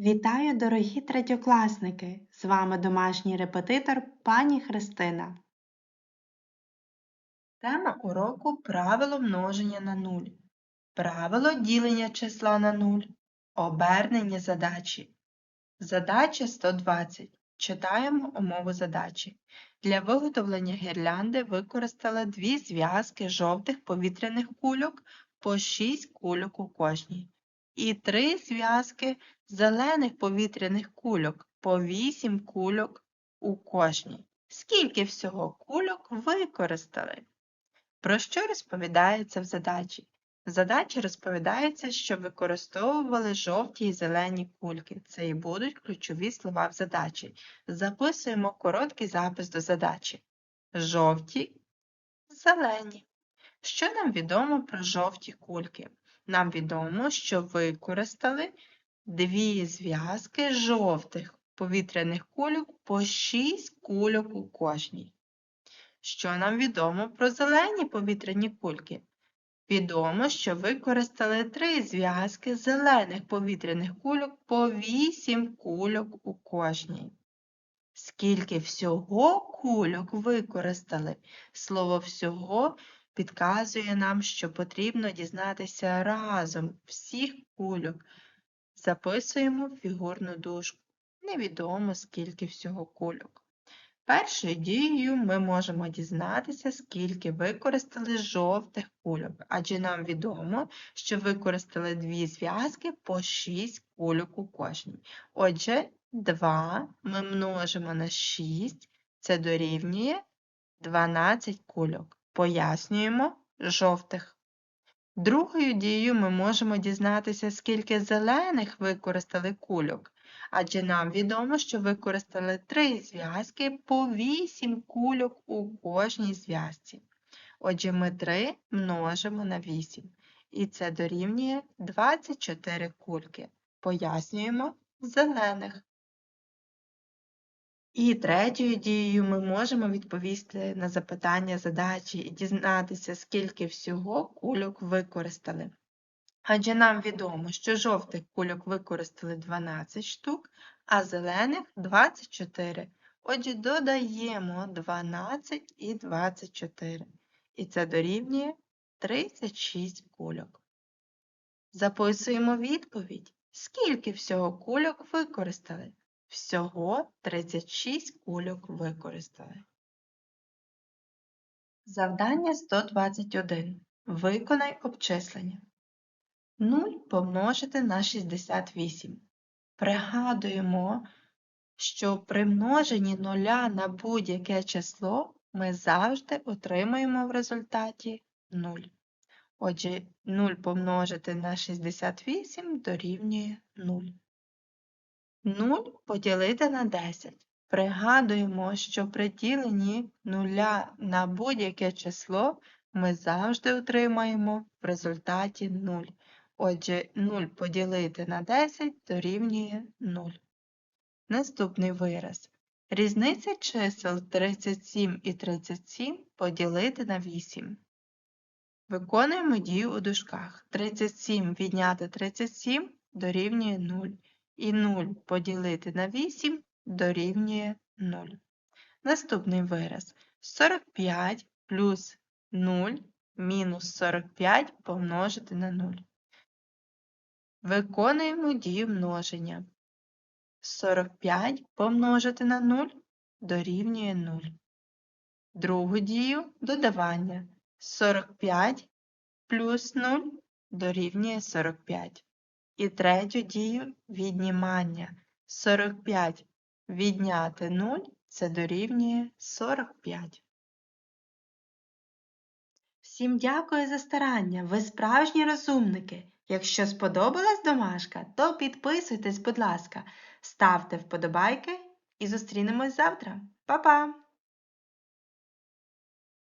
Вітаю, дорогі третьокласники! З вами домашній репетитор пані Христина. Тема уроку правило множення на нуль. Правило ділення числа на нуль. Обернення задачі. Задача 120. Читаємо умову задачі. Для виготовлення гірлянди використали дві зв'язки жовтих повітряних кульок по 6 кульок у кожній. І три зв'язки зелених повітряних кульок по 8 кульок у кожній. Скільки всього кульок використали? Про що розповідається в задачі? В задачі розповідається, що використовували жовті і зелені кульки. Це і будуть ключові слова в задачі. Записуємо короткий запис до задачі. Жовті, зелені. Що нам відомо про жовті кульки? Нам відомо, що використали дві зв'язки жовтих повітряних кульок по 6 кульок у кожній. Що нам відомо про зелені повітряні кульки? Відомо, що використали три зв'язки зелених повітряних кульок по 8 кульок у кожній. Скільки всього кульок використали? Слово всього підказує нам, що потрібно дізнатися разом всіх кульок. Записуємо фігурну дужку. Невідомо, скільки всього кульок. Першою дією ми можемо дізнатися, скільки використали жовтих кульок, адже нам відомо, що використали дві зв'язки по 6 кульок у кожній. Отже, 2 ми множимо на 6, це дорівнює 12 кульок. Пояснюємо жовтих. Другою дією ми можемо дізнатися, скільки зелених використали кульок, адже нам відомо, що використали три зв'язки по 8 кульок у кожній зв'язці. Отже, ми 3 множимо на 8. І це дорівнює 24 кульки. Пояснюємо зелених. І третьою дією ми можемо відповісти на запитання задачі і дізнатися, скільки всього кульок використали. Адже нам відомо, що жовтих кульок використали 12 штук, а зелених 24. Отже, додаємо 12 і 24. І це дорівнює 36 кульок. Записуємо відповідь. Скільки всього кульок використали? Всього 36 кульок використали. Завдання 121. Виконай обчислення. 0 помножити на 68. Пригадуємо, що при множенні нуля на будь-яке число ми завжди отримаємо в результаті 0. Отже, 0 помножити на 68 дорівнює 0. 0 поділити на 10. Пригадуємо, що при діленні нуля на будь-яке число ми завжди отримаємо в результаті 0. Отже, 0 поділити на 10 дорівнює 0. Наступний вираз. Різниця чисел 37 і 37 поділити на 8. Виконуємо дію у дужках. 37 відняти 37 дорівнює 0 і 0 поділити на 8 дорівнює 0. Наступний вираз 45 плюс 0 мінус 45 помножити на 0. Виконуємо дію множення. 45 помножити на 0 дорівнює 0. Другу дію додавання. 45 плюс 0 дорівнює 45. І третю дію віднімання. 45 відняти 0 це дорівнює 45. Всім дякую за старання. Ви справжні розумники. Якщо сподобалась домашка, то підписуйтесь, будь ласка, ставте вподобайки і зустрінемось завтра. Па-па!